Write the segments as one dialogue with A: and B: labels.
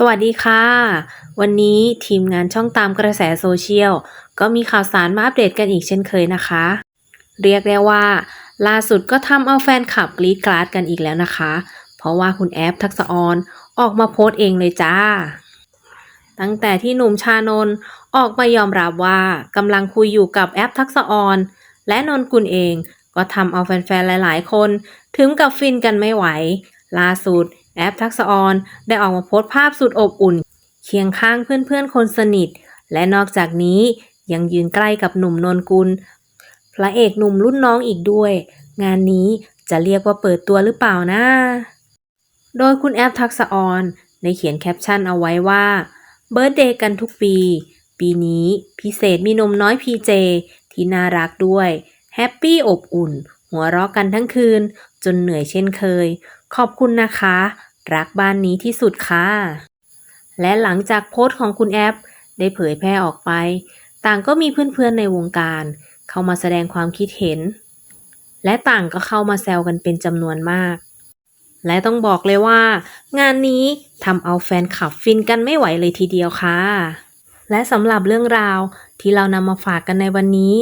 A: สวัสดีค่ะ วันนี้ทีมงานช่องตามกระแสโซเชียล ก็มีข่าวสารมาอัปเดตกันอีกเช่นเคยนะคะ เรียกได้ว่า ล่าสุดก็ทำเอาแฟนคลับกรีดกราดกันอีกแล้วนะคะ เพราะว่าคุณแอฟทักษออนออกมาโพสต์เองเลยจ้า ตั้งแต่ที่หนุ่มชานนออกมายอมรับว่ากำลังคุยอยู่กับแอปทักษออนและนนกุลเองก็ทำเอาแฟนๆหลาย ๆ คน ถึงกับฟินกันไม่ไหวล่าสุด แอปทักษออนได้ออกมาโพสต์ภาพสุดอบอุ่น เคียงข้างเพื่อนๆคนสนิท และนอกจากนี้ยังยืนใกล้กับหนุ่มนนกุล พระเอกหนุ่มรุ่นน้องอีกด้วย งานนี้จะเรียกว่าเปิดตัวหรือเปล่านะ โดยคุณแอปทักษออนได้เขียนแคปชั่นเอาไว้ว่าเบิร์ดเดย์กันทุกปี ปีนี้พิเศษมีนมน้อยพีเจที่น่ารักด้วย แฮปปี้อบอุ่น หัวเราะกันทั้งคืน จนเหนื่อยเช่นเคย ขอบคุณนะคะ รักบ้านนี้ที่สุดค่ะ และหลังจากโพสต์ของคุณแอป ได้เผยแพร่ออกไป ต่างก็มีเพื่อนๆในวงการ เข้ามาแสดงความคิดเห็น และต่างก็เข้ามาแซวกันเป็นจำนวนมาก และต้องบอกเลยว่า งานนี้ทำเอาแฟนคลับฟินกันไม่ไหวเลยทีเดียวค่ะ และสำหรับเรื่องราวที่เรานำมาฝากกันในวันนี้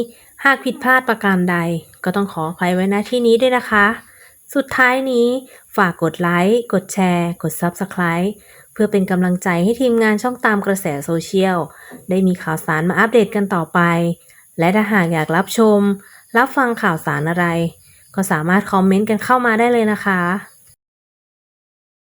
A: หากผิดพลาดประการใด ก็ต้องขออภัยไว้ณที่นี้ด้วยนะคะ สุดท้ายนี้ฝากกดไลค์ กดแชร์ กด Subscribe เพื่อเป็นกำลังใจให้ทีมงานช่องตามกระแสโซเชียล ได้มีข่าวสารมาอัปเดตกันต่อไป และถ้าหากอยากรับชม รับฟังข่าวสารอะไร ก็สามารถคอมเมนต์กันเข้ามาได้เลยนะคะ